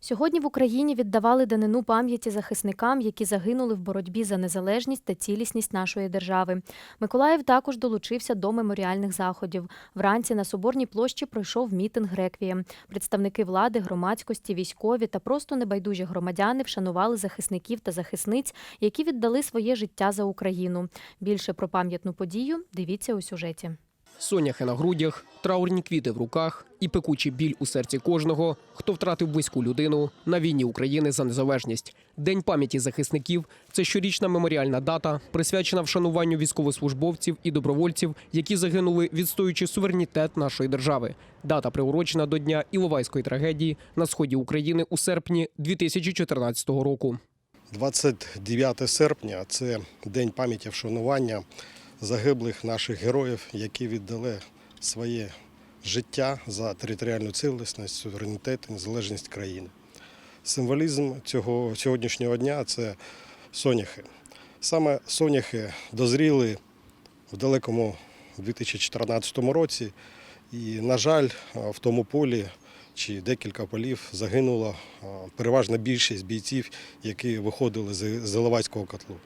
Сьогодні в Україні віддавали данину пам'яті захисникам, які загинули в боротьбі за незалежність та цілісність нашої держави. Миколаїв також долучився до меморіальних заходів. Вранці на Соборній площі пройшов мітинг реквієм. Представники влади, громадськості, військові та просто небайдужі громадяни вшанували захисників та захисниць, які віддали своє життя за Україну. Більше про пам'ятну подію дивіться у сюжеті. Соняхи на грудях, траурні квіти в руках і пекучий біль у серці кожного, хто втратив близьку людину на війні України за незалежність. День пам'яті захисників це щорічна меморіальна дата, присвячена вшануванню військовослужбовців і добровольців, які загинули, відстоюючи суверенітет нашої держави. Дата приурочена до дня Іловайської трагедії на сході України у серпні 2014 року. 29 серпня це день пам'яті вшанування загиблих наших героїв, які віддали своє життя за територіальну цілісність, суверенітет і незалежність країни. Символізм цього сьогоднішнього дня це соняхи. Саме соняхи дозріли в далекому 2014 році, і, на жаль, в тому полі чи декілька полів загинула переважна більшість бійців, які виходили з Іловайського котлу.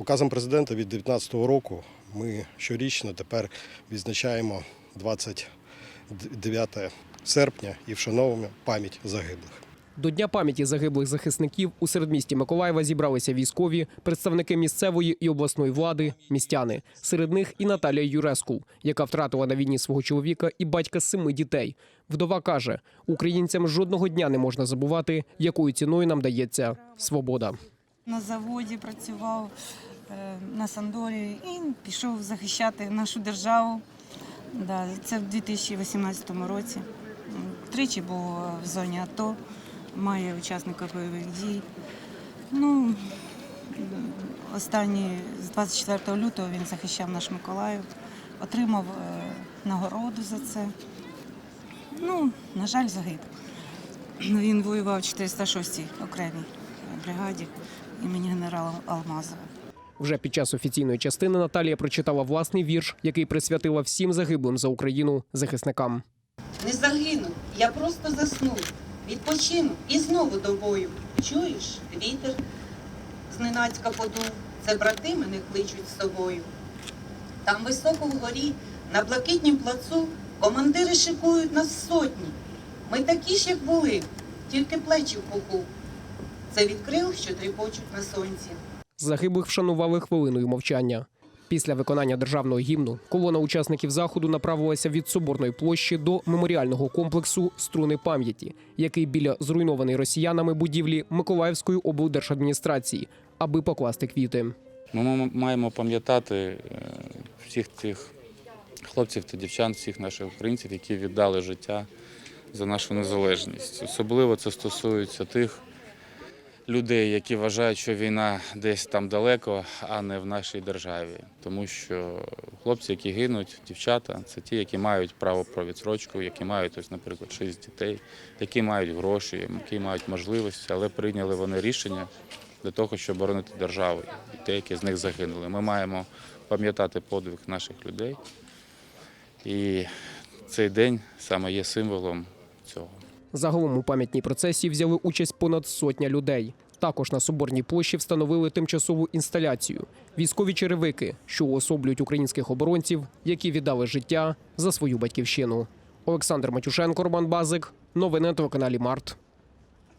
Указом президента від 2019 року ми щорічно тепер відзначаємо 29 серпня і вшановуємо пам'ять загиблих. До Дня пам'яті загиблих захисників у середмісті Миколаєва зібралися військові, представники місцевої і обласної влади, містяни. Серед них і Наталія Юреску, яка втратила на війні свого чоловіка і батька семи дітей. Вдова каже: українцям жодного дня не можна забувати, якою ціною нам дається свобода. На заводі працював на Сандорі і пішов захищати нашу державу. Да, це в 2018 році. Тричі був в зоні АТО, має учасника бойових дій. Ну, останній з 24 лютого він захищав наш Миколаїв, отримав е, нагороду за це. Ну, на жаль, загиб. Він воював в 406-й окремій бригаді імені генерала Алмазова. Вже під час офіційної частини Наталія прочитала власний вірш, який присвятила всім загиблим за Україну захисникам. Не загину, я просто засну, відпочину і знову до бою. Чуєш, вітер зненацька подув, це брати мене кличуть з собою. Там високо вгорі, на блакитнім плацу, командири шикують нас сотні. Ми такі ж, як були, тільки плечі в пуху. Це від крил, що тріпочуть на сонці. Загиблих вшанували хвилиною мовчання. Після виконання державного гімну колона учасників заходу направилася від соборної площі до меморіального комплексу Струни пам'яті, який біля зруйнованої росіянами будівлі Миколаївської облдержадміністрації, аби покласти квіти. Ми маємо пам'ятати е, всіх тих хлопців та дівчат, всіх наших українців, які віддали життя за нашу незалежність. Особливо це стосується тих людей, які вважають, що війна десь там далеко, а не в нашій державі. Тому що хлопці, які гинуть, дівчата, це ті, які мають право про відсрочку, які мають, ось, наприклад, шість дітей, які мають гроші, які мають можливості, але прийняли вони рішення для того, щоб боронити державу. І деякі з них загинули. Ми маємо пам'ятати подвиг наших людей. І цей день саме є символом цього. Загалом у пам'ятній процесії взяли участь понад сотня людей. Також на соборній площі встановили тимчасову інсталяцію військові черевики, що уособлюють українських оборонців, які віддали життя за свою батьківщину. Олександр Матюшенко, Роман Базик. Новини на телеканалі Март.